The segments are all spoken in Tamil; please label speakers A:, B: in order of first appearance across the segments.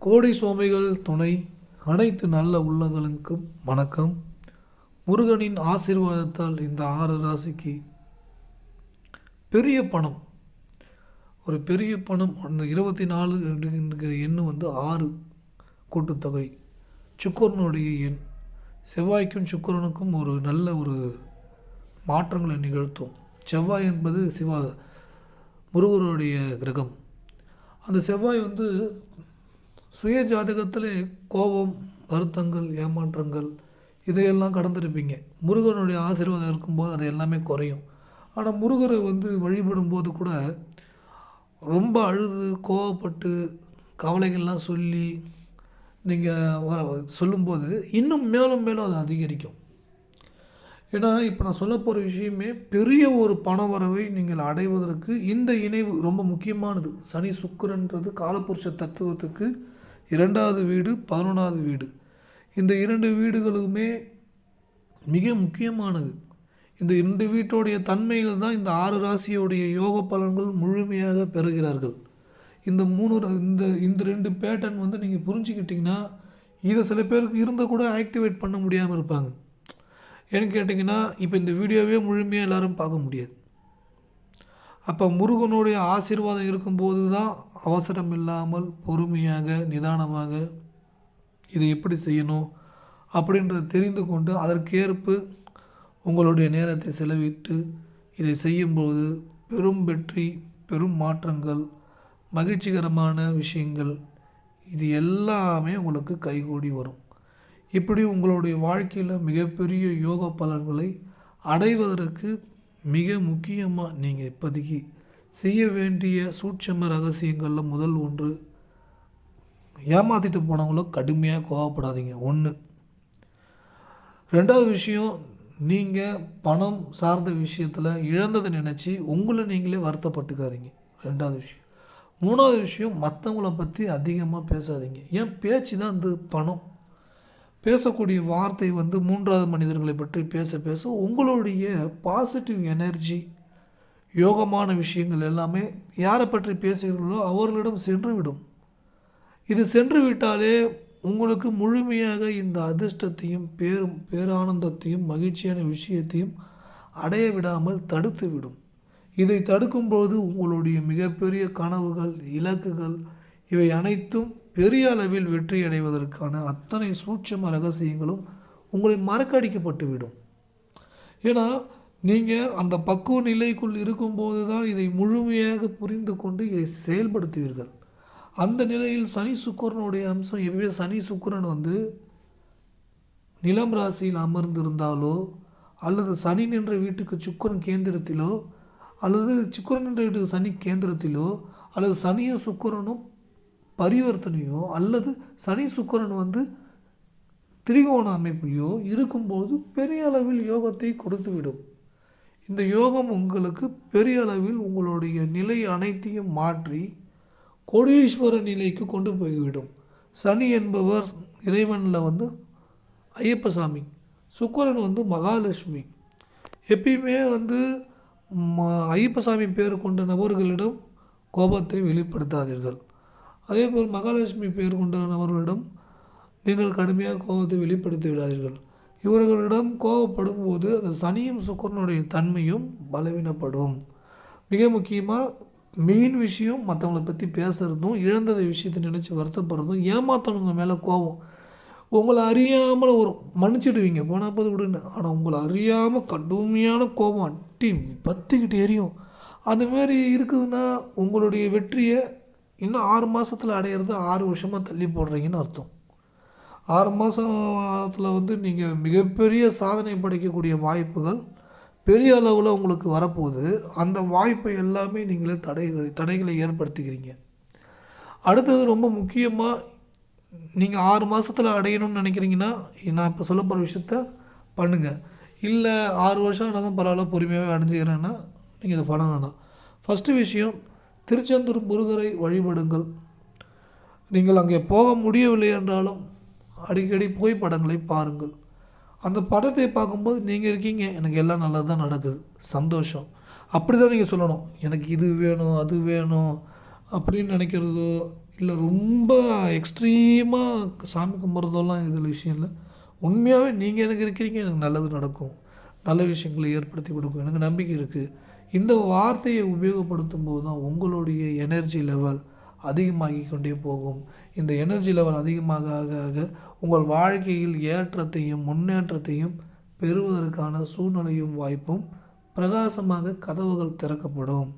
A: கோடி சுவாமிகள் துணை அனைத்து நல்ல உள்ளங்களுக்கும் வணக்கம். முருகனின் ஆசீர்வாதத்தால் இந்த ஆறு ராசிக்கு பெரிய பணம். ஒரு பெரிய பணம் அந்த இருபத்தி நாலு என்கிற எண்ணு வந்து ஆறு கூட்டுத்தொகை சுக்கரனுடைய எண். செவ்வாய்க்கும் சுக்கரனுக்கும் ஒரு நல்ல ஒரு மாற்றங்களை நிகழ்த்தும். செவ்வாய் என்பது சிவா முருகருடைய கிரகம். அந்த செவ்வாய் வந்து சுய ஜாதகத்திலே கோபம் வருத்தங்கள் ஏமாற்றங்கள் இதையெல்லாம் கடந்திருப்பீங்க. முருகனுடைய ஆசீர்வாதம் இருக்கும்போது அது எல்லாமே குறையும். ஆனால் முருகரை வந்து வழிபடும் போது கூட ரொம்ப அழுது கோவப்பட்டு கவலைகள்லாம் சொல்லி நீங்கள் வர சொல்லும்போது இன்னும் மேலும் மேலும் அது அதிகரிக்கும். ஏன்னா இப்போ நான் சொல்ல போகிற விஷயமே பெரிய ஒரு பண வரவை நீங்கள் அடைவதற்கு இந்த இணைவு ரொம்ப முக்கியமானது. சனி சுக்கரன்றது காலப்புருஷ தத்துவத்துக்கு இரண்டாவது வீடு பதினொன்றாவது வீடு. இந்த இரண்டு வீடுகளுமே மிக முக்கியமானது. இந்த இரண்டு வீட்டோடைய தன்மையில் தான் இந்த ஆறு ராசியோடைய யோக பலன்கள் முழுமையாக பெறுகிறார்கள். இந்த மூணு ர- இந்த இந்த ரெண்டு பேட்டர்ன் வந்து நீங்கள் புரிஞ்சுக்கிட்டிங்கன்னா இதை சில பேருக்கு இருந்தால் கூட ஆக்டிவேட் பண்ண முடியாமல் இருப்பாங்க. ஏன்னு கேட்டிங்கன்னா இப்போ இந்த வீடியோவே முழுமையாக எல்லாரும் பார்க்க முடியாது. அப்போ முருகனுடைய ஆசீர்வாதம் இருக்கும்போது தான் அவசரம் இல்லாமல் பொறுமையாக நிதானமாக இதை எப்படி செய்யணும் அப்படின்றத தெரிந்து கொண்டு அதற்கேற்ப உங்களுடைய நேரத்தை செலவிட்டு இதை செய்யும்போது பெரும் வெற்றி பெரும் மாற்றங்கள் மகிழ்ச்சிகரமான விஷயங்கள் இது எல்லாமே உங்களுக்கு கைகூடி வரும். இப்படி உங்களுடைய வாழ்க்கையில் மிகப்பெரிய யோக பலன்களை அடைவதற்கு மிக முக்கியமாக நீங்கள் இப்போதைக்கு செய்ய வேண்டிய சூட்சம ரகசியங்களில் முதல் ஒன்று ஏமாற்றிட்டு போனவங்கள கடுமையாக கோவப்படாதீங்க. ஒன்று ரெண்டாவது விஷயம் நீங்கள் பணம் சார்ந்த விஷயத்தில் இழந்ததை நினச்சி உங்களை நீங்களே வருத்தப்பட்டுக்காதீங்க. ரெண்டாவது விஷயம். மூணாவது விஷயம் மற்றவங்கள பற்றி அதிகமாக பேசாதீங்க. ஏன் பேச்சு தான் இந்த பணம். பேசக்கூடிய வார்த்தை வந்து மூன்றாவது மனிதர்களை பற்றி பேச பேச உங்களுடைய பாசிட்டிவ் எனர்ஜி யோகமான விஷயங்கள் எல்லாமே யாரை பற்றி பேசுகிறீர்களோ அவர்களிடம் சென்றுவிடும். இது சென்று விட்டாலே உங்களுக்கு முழுமையாக இந்த அதிர்ஷ்டத்தையும் பேரும் பேரானந்தத்தையும் மகிழ்ச்சியான விஷயத்தையும் அடைய விடாமல் தடுத்துவிடும். இதை தடுக்கும்போது உங்களுடைய மிகப்பெரிய கனவுகள் இலக்குகள் இவை அனைத்தும் பெரிய அளவில் வெற்றி அடைவதற்கான அத்தனை சூட்சம ரகசியங்களும் உங்களை மறக்கடிக்கப்பட்டு விடும் ஏன்னா நீங்கள் அந்த பக்குவ நிலைக்குள் இருக்கும்போது தான் இதை முழுமையாக புரிந்து கொண்டு இதை செயல்படுத்துவீர்கள். அந்த நிலையில் சனி சுக்கிரனுடைய அம்சம் எப்பவே சனி சுக்கிரன் வந்து நிலம் ராசியில் அமர்ந்திருந்தாலோ அல்லது சனி நின்ற வீட்டுக்கு சுக்கிரன் கேந்திரத்திலோ அல்லது சுக்கரன் நின்ற வீட்டுக்கு சனி கேந்திரத்திலோ அல்லது சனியும் சுக்கிரனும் பரிவர்த்தனையோ அல்லது சனி சுக்கரன் வந்து திரிகோண அமைப்பிலையோ இருக்கும்போது பெரிய அளவில் யோகத்தை கொடுத்துவிடும். இந்த யோகம் உங்களுக்கு பெரிய அளவில் உங்களுடைய நிலை அனைத்தையும் மாற்றி கோடீஸ்வர நிலைக்கு கொண்டு போய்விடும். சனி என்பவர் இறைவனில் வந்து ஐயப்பசாமி சுக்கிரன் வந்து மகாலட்சுமி. எப்பயுமே வந்து ம ஐயப்பசாமி பேர் கொண்ட நபர்களிடம் கோபத்தை வெளிப்படுத்தாதீர்கள். அதேபோல் மகாலட்சுமி பெயர் கொண்ட நபர்களிடம் நீங்கள் கடுமையாக கோபத்தை வெளிப்படுத்தி விடாதீர்கள். இவர்களிடம் கோபப்படும் போது அந்த சனியும் சுக்கரனுடைய தன்மையும் பலவீனப்படும். மிக முக்கியமாக மெயின் விஷயம் மற்றவங்கள பற்றி பேசுகிறதும் இழந்ததை விஷயத்தை நினச்சி வருத்தப்படுறதும் ஏமாத்தவங்க மேலே கோபம். உங்களை அறியாமல் வரும் மன்னிச்சிடுவீங்க. போனால் போது விடுங்க. ஆனால் உங்களை அறியாமல் கடுமையான கோபம் அட்டி பற்றிக்கிட்டு எரியும். அதுமாரி இருக்குதுன்னா உங்களுடைய வெற்றியை இன்னும் ஆறு மாதத்தில் அடையிறது ஆறு வருஷமாக தள்ளி போடுறீங்கன்னு அர்த்தம். ஆறு மாதத்தில் வந்து நீங்கள் மிகப்பெரிய சாதனை படைக்கக்கூடிய வாய்ப்புகள் பெரிய அளவில் உங்களுக்கு வரப்போகுது. அந்த வாய்ப்பை எல்லாமே நீங்களே தடைகள் தடைகளை ஏற்படுத்திக்கிறீங்க. அடுத்தது ரொம்ப முக்கியமாக நீங்கள் ஆறு மாதத்தில் அடையணும்னு நினைக்கிறீங்கன்னா நான் இப்போ சொல்ல போகிற விஷயத்த பண்ணுங்கள் இல்லை ஆறு வருஷம் ஆனாலும் பரவாயில்ல பொறுமையாகவே அடைஞ்சிக்கிறேன்னா நீங்கள் இதை பண்ண வேணாம். ஃபஸ்ட்டு விஷயம் திருச்செந்தூர் முருகரை வழிபடுங்கள். நீங்கள் அங்கே போக முடியவில்லை என்றாலும் அடிக்கடி புகைப்படங்களை பாருங்கள். அந்த படத்தை பார்க்கும்போது நீங்கள் இருக்கீங்க எனக்கு எல்லாம் நல்லது தான் நடக்குது. சந்தோஷம். அப்படி தான் நீங்கள் சொல்லணும். எனக்கு இது வேணும் அது வேணும் அப்படின்னு நினைக்கிறதோ இல்லை ரொம்ப எக்ஸ்ட்ரீமாக சாமி கும்பிட்றதெல்லாம் இதில் விஷயம் இல்லை. உண்மையாகவே நீங்கள் எனக்கு இருக்கிறீங்க எனக்கு நல்லது நடக்கும். நல்ல விஷயங்களை ஏற்படுத்தி கொடுக்கும். எனக்கு நம்பிக்கை இருக்குது இந்த வார்த்தையை உபயோகப்படுத்தும் போது தான் உங்களுடைய எனர்ஜி லெவல் அதிகமாகி கொண்டே போகும். இந்த எனர்ஜி லெவல் அதிகமாக ஆக ஆக உங்கள் வாழ்க்கையில் ஏற்றத்தையும் முன்னேற்றத்தையும் பெறுவதற்கான சூழ்நிலையும் வாய்ப்பும் பிரகாசமாக கதவுகள் திறக்கப்படும்.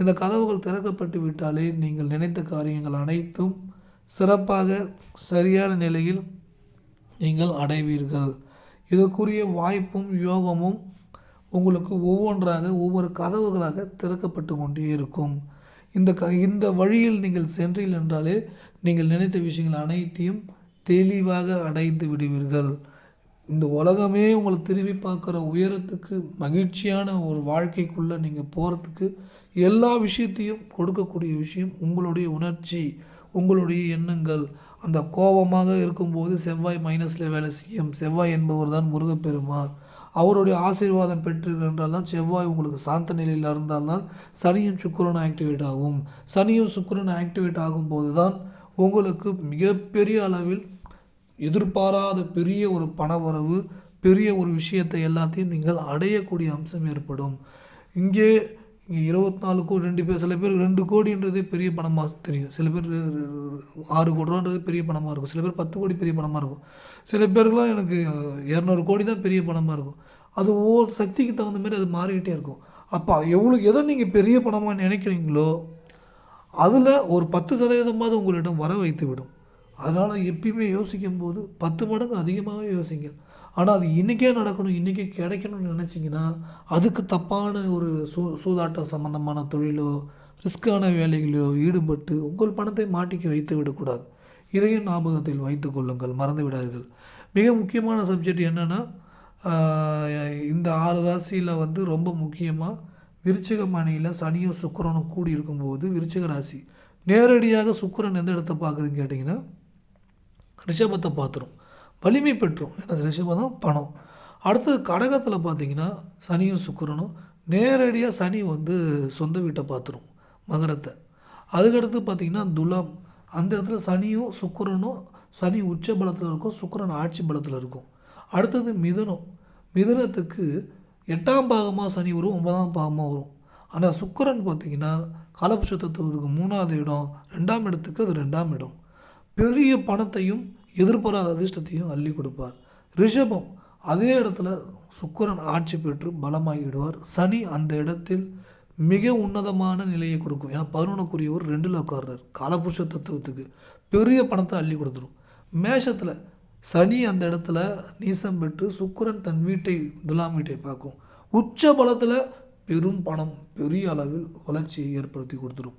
A: இந்த கதவுகள் திறக்கப்பட்டு விட்டாலே நீங்கள் நினைத்த காரியங்கள் அனைத்தும் சிறப்பாக சரியான நிலையில் நீங்கள் அடைவீர்கள். இதற்குரிய வாய்ப்பும் யோகமும் உங்களுக்கு ஒவ்வொன்றாக ஒவ்வொரு கதவுகளாக திறக்கப்பட்டு கொண்டே இருக்கும். இந்த க இந்த வழியில் நீங்கள் சென்றீர்கள் என்றாலே நீங்கள் நினைத்த விஷயங்கள் அனைத்தையும் தெளிவாக அடைந்து விடுவீர்கள். இந்த உலகமே உங்களை திரும்பி பார்க்குற உயரத்துக்கு மகிழ்ச்சியான ஒரு வாழ்க்கைக்குள்ளே நீங்கள் போகிறதுக்கு எல்லா விஷயத்தையும் கொடுக்கக்கூடிய விஷயம் உங்களுடைய உணர்ச்சி உங்களுடைய எண்ணங்கள். அந்த கோபமாக இருக்கும்போது செவ்வாய் மைனஸில் வேலை செய்யும். செவ்வாய் என்பவர் தான் முருகப்பெருமாள் அவருடைய ஆசீர்வாதம் பெற்றிருக்கின்றால் தான் செவ்வாய் உங்களுக்கு சாந்த நிலையில் இருந்தால்தான் சனியும் சுக்கரன் ஆக்டிவேட் ஆகும். சனியும் சுக்கரன் ஆக்டிவேட் ஆகும்போது தான் உங்களுக்கு மிகப்பெரிய அளவில் எதிர்பாராத பெரிய ஒரு பணவரவு பெரிய ஒரு விஷயத்தை எல்லாத்தையும் நீங்கள் அடையக்கூடிய அம்சம் ஏற்படும். இங்கே இங்கே இருபத்தி நாலு கோடி ரெண்டு பேர் சில பேர் ரெண்டு கோடின்றதே பெரிய பணமாக தெரியும். சில பேர் ஆறு கோடி ரூபான்றது பெரிய பணமாக இருக்கும். சில பேர் பத்து கோடி பெரிய பணமாக இருக்கும். சில பேருக்குலாம் எனக்கு இரநூறு கோடி தான் பெரிய பணமாக இருக்கும். அது ஒவ்வொரு சக்திக்கு தகுந்த மாதிரி அது மாறிக்கிட்டே இருக்கும். அப்போ எவ்வளோ எதை நீங்கள் பெரிய பணமாக நினைக்கிறீங்களோ அதில் ஒரு பத்து சதவீதமாவது உங்களிடம் வர வைத்து விடும் அதனால் எப்பயுமே யோசிக்கும் போது பத்து மடங்கு அதிகமாகவே யோசிங்க. ஆனால் அது இன்றைக்கே நடக்கணும் இன்றைக்கே கிடைக்கணும்னு நினச்சிங்கன்னா அதுக்கு தப்பான ஒரு சூ சூதாட்டம் சம்மந்தமான தொழிலோ ரிஸ்க்கான வேலைகளோ ஈடுபட்டு உங்கள் பணத்தை மாட்டிக்க வைத்து விடக்கூடாது. இதையும் ஞாபகத்தில் வைத்து கொள்ளுங்கள் மறந்து விடாதீர்கள். மிக முக்கியமான சப்ஜெக்ட் என்னென்னா இந்த ஆறு ராசியில் வந்து ரொம்ப முக்கியமாக விருச்சிக மணியில் சனியும் சுக்கரனும் கூடி இருக்கும்போது விருச்சிக ராசி. நேரடியாக சுக்கரன் எந்த இடத்த பார்க்குதுன்னு கேட்டிங்கன்னா ரிஷபத்தை பார்த்துரும். வலிமை பெற்றும். எனது ரிஷபம் தான் பணம். அடுத்தது கடகத்தில் பார்த்தீங்கன்னா சனியும் சுக்கரனும் நேரடியாக சனி வந்து சொந்த வீட்டை பார்த்துரும் மகரத்தை. அதுக்கடுத்து பார்த்தீங்கன்னா துலாம். அந்த இடத்துல சனியும் சுக்கரனும் சனி உச்ச பலத்தில் இருக்கும் சுக்கரன் ஆட்சி பலத்தில் இருக்கும். அடுத்தது மிதுனம். மிதுனத்துக்கு எட்டாம் பாகமாக சனி வரும் ஒன்பதாம் பாகமாக வரும். ஆனால் சுக்கரன் பார்த்தீங்கன்னா காலபுஷ தத்துவத்துக்கு மூணாவது இடம் ரெண்டாம் இடத்துக்கு அது ரெண்டாம் இடம். பெரிய பணத்தையும் எதிர்பாராத அதிர்ஷ்டத்தையும் அள்ளி கொடுப்பார். ரிஷபம் அதே இடத்துல சுக்கரன் ஆட்சி பெற்று பலமாகிவிடுவார் சனி அந்த இடத்தில் மிக உன்னதமான நிலையை கொடுக்கும். ஏன்னா பதினொன்றுக்குரியவர் ரெண்டில் உட்கார்றார் காலபுருஷ தத்துவத்துக்கு பெரிய பணத்தை அள்ளி கொடுத்துரும். மேஷத்தில் சனி அந்த இடத்துல நீசம் பெற்று சுக்கிரன் தன் வீட்டை துலாம் வீட்டை பார்க்கும். உச்ச பலத்தில் பெரும் பணம் பெரிய அளவில் வளர்ச்சியை ஏற்படுத்தி கொடுத்துரும்.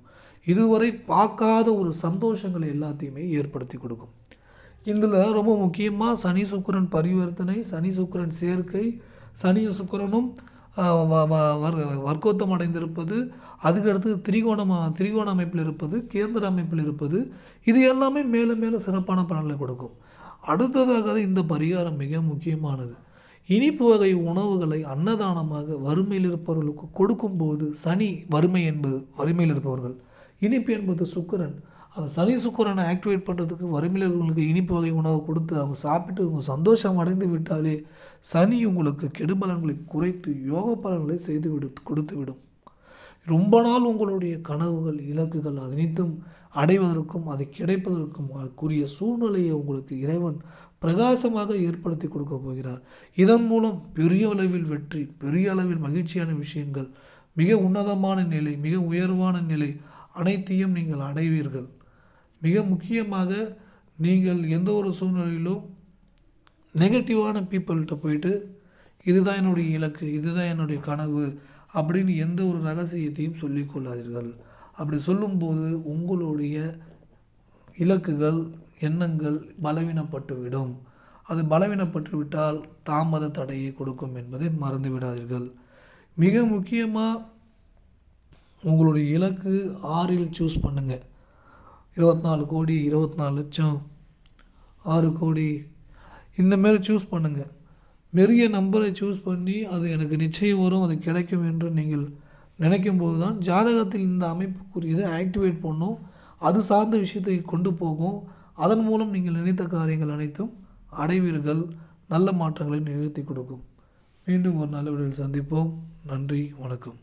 A: இதுவரை பார்க்காத ஒரு சந்தோஷங்களை எல்லாத்தையுமே ஏற்படுத்தி கொடுக்கும். இதில் ரொம்ப முக்கியமாக சனி சுக்கிரன் பரிவர்த்தனை சனி சுக்கிரன் சேர்க்கை சனி சுக்கிரனும் வ- வர்க்கோத்தம் அடைந்திருப்பது அதுக்கடுத்து திரிகோணம் திரிகோண அமைப்பில் இருப்பது கேந்திர அமைப்பில் இருப்பது இது எல்லாமே மேலும் மேலும் சிறப்பான பலன்களை கொடுக்கும். அடுத்ததாக இந்த பரிகாரம் மிக முக்கியமானது. இனிப்பு வகை உணவுகளை அன்னதானமாக வறுமையில் இருப்பவர்களுக்கு கொடுக்கும்போது சனி வறுமை என்பது வறுமையில் இருப்பவர்கள். இனிப்பு என்பது சுக்கிரன். அந்த சனி சுக்கரனை ஆக்டிவேட் பண்ணுறதுக்கு வறுமையில் இருக்கிறவங்களுக்கு இனிப்பு வகை உணவு கொடுத்து அவங்க சாப்பிட்டு அவங்க சந்தோஷம் அடைந்து விட்டாலே சனி உங்களுக்கு கெடுபலன்களை குறைத்து யோக பலன்களை செய்து விடு கொடுத்து விடும். ரொம்ப நாள் உங்களுடைய கனவுகள் இலக்குகள் அனைத்தும் அடைவதற்கும் அது கிடைப்பதற்கும் கூறிய சூழ்நிலையை உங்களுக்கு இறைவன் பிரகாசமாக ஏற்படுத்தி கொடுக்க போகிறார். இதன் மூலம் பெரிய அளவில் வெற்றி பெரிய அளவில் மகிழ்ச்சியான விஷயங்கள் மிக உன்னதமான நிலை மிக உயர்வான நிலை அனைத்தையும் நீங்கள் அடைவீர்கள். மிக முக்கியமாக நீங்கள் எந்த ஒரு சூழ்நிலையிலும் நெகட்டிவான பீப்புள்கிட்ட போயிட்டு இதுதான் என்னுடைய இலக்கு இதுதான் என்னுடைய கனவு அப்படின்னு எந்த ஒரு ரகசியத்தையும் சொல்லிக் கொள்ளாதீர்கள். அப்படி சொல்லும்போது உங்களுடைய இலக்குகள் எண்ணங்கள் பலவீனப்பட்டுவிடும். அது பலவீனப்பட்டு விட்டால் தாமத தடையை கொடுக்கும் என்பதை மறந்து விடாதீர்கள். மிக முக்கியமாக உங்களுடைய இலக்கு ஆறில் சூஸ் பண்ணுங்கள் இருபத்தி நாலு கோடி இருபத்தி நாலு லட்சம் ஆறு கோடி. இந்த மாரி சூஸ் பண்ணுங்கள் பெரிய நம்பரை சூஸ் பண்ணி அது எனக்கு நிச்சயம் வரும் அது கிடைக்கும் என்று நீங்கள் நினைக்கும் போது தான் ஜாதகத்தில் இந்த அமைப்புக்குரியதை ஆக்டிவேட் பண்ணும். அது சார்ந்த விஷயத்தை கொண்டு போகும். அதன் மூலம் நீங்கள் நினைத்த காரியங்கள் அனைத்தும் அடைவீர்கள். நல்ல மாற்றங்களை நிகழ்த்தி கொடுக்கும். மீண்டும் ஒரு நல்ல வீடியோவில் சந்திப்போம். நன்றி வணக்கம்.